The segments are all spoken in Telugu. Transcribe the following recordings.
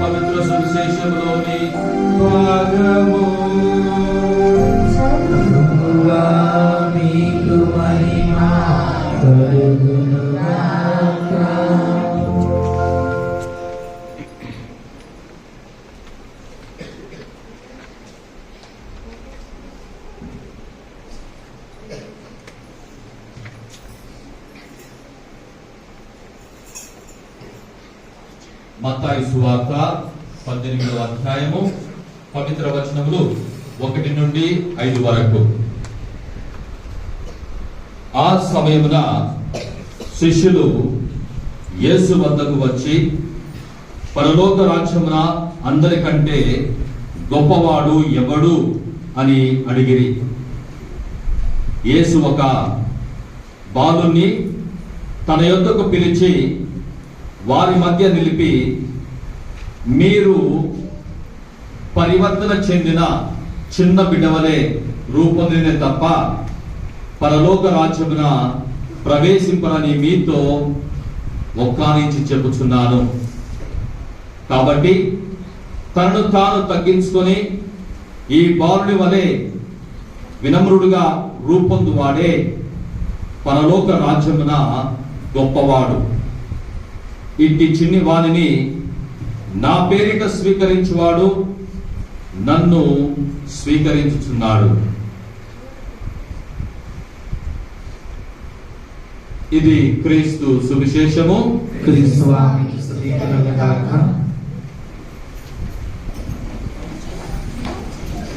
పవిత్ర సువిశేషంలోని భాగము ప్రభువా మీకు మహిమ కలుగునుగాక. మత్తాయి సువార్త పద్దెనిమిదవ అధ్యాయము పవిత్ర వచనములు ఒకటి నుండి ఐదు వరకు. ఆ సమయమున శిష్యులు యేసు వద్దకు వచ్చి పరలోక రాజ్యమున అందరికంటే గొప్పవాడు ఎవడు అని అడిగిరి. యేసు ఒక బాలుణ్ణి తన యొద్దకు పిలిచి వారి మధ్య నిలిపి మీరు పరివర్తన చెందిన చిన్న బిడవలే రూపొందిన తప్ప పరలోక రాజ్యమున ప్రవేశింపరని మీతో ఒక్కానించి చెబుతున్నాను కాబట్టి తనను తాను తగ్గించుకొని ఈ బాలుడి వలె వినమ్రుడుగా రూపొందువాడే పరలోక రాజ్యమున గొప్పవాడు. ఇట్టి చిన్ని వాణిని నా పేరిట స్వీకరించువాడు నన్ను స్వీకరించుచున్నాడు. ఇది క్రీస్తు సువిశేషము.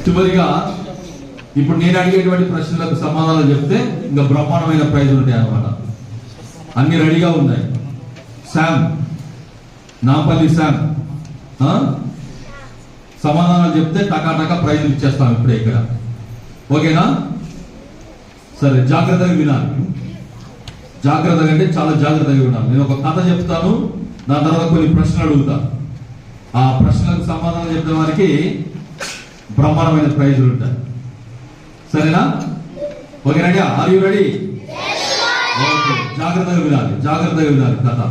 చివరిగా ఇప్పుడు నేను అడిగేటువంటి ప్రశ్నలకు సమాధానాలు చెప్తే ఇంకా బ్రహ్మాండమైన ప్రైజులు ఉంటాయి అన్నమాట అన్ని రెడీగా ఉన్నాయి. శామ్ నాపల్లి శామ్ సమాధానాలు చెప్తే టకాటకా ప్రైజ్ ఇచ్చేస్తాం ఇప్పుడే ఇక్కడ. ఓకేనా? సరే జాగ్రత్తగా వినాలి. జాగ్రత్తగా అంటే చాలా జాగ్రత్తగా వినాలి. నేను ఒక కథ చెప్తాను దాని తర్వాత కొన్ని ప్రశ్నలు అడుగుతాను ఆ ప్రశ్నలకు సమాధానం చెప్పిన వారికి బ్రహ్మాండమైన ప్రైజులు ఉంటాయి. సరేనా? Okay ready are you ready జాగ్రత్తగా వినాలి జాగ్రత్తగా వినాలి కథ